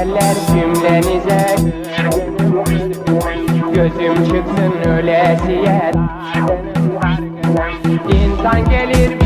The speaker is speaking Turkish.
Hey güzeller cümlenize Gözüm çıksın ölesiye İnsan gelir